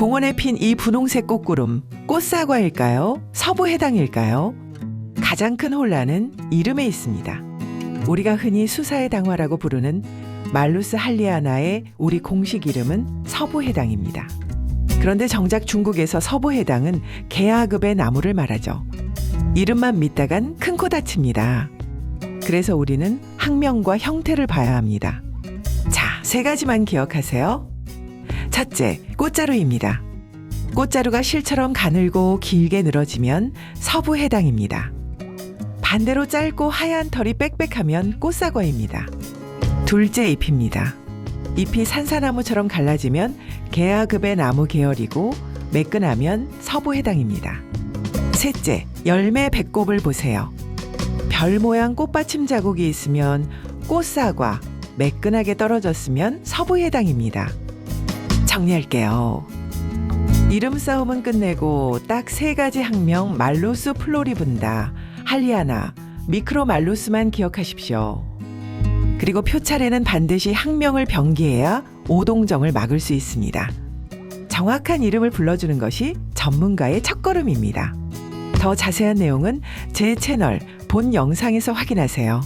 공원에 핀 이 분홍색 꽃구름, 꽃사과일까요? 서부 해당일까요? 가장 큰 혼란은 이름에 있습니다. 우리가 흔히 수사의 당화라고 부르는 말루스 할리아나의 우리 공식 이름은 서부 해당입니다. 그런데 정작 중국에서 서부 해당은 개아급의 나무를 말하죠. 이름만 믿다간 큰 코 다칩니다. 그래서 우리는 학명과 형태를 봐야 합니다. 자, 세 가지만 기억하세요. 첫째, 꽃자루입니다. 꽃자루가 실처럼 가늘고 길게 늘어지면 서부 해당입니다. 반대로 짧고 하얀 털이 빽빽하면 꽃사과입니다. 둘째 잎입니다. 잎이 산사나무처럼 갈라지면 개아급의 나무 계열이고 매끈하면 서부 해당입니다. 셋째, 열매 배꼽을 보세요. 별 모양 꽃받침 자국이 있으면 꽃사과, 매끈하게 떨어졌으면 서부 해당입니다. 정리할게요. 이름 싸움은 끝내고 딱 세 가지 학명 말로스 플로리분다, 할리아나, 미크로 말로스만 기억하십시오. 그리고 표차례는 반드시 학명을 병기해야 오동정을 막을 수 있습니다. 정확한 이름을 불러주는 것이 전문가의 첫걸음입니다. 더 자세한 내용은 제 채널 본 영상에서 확인하세요.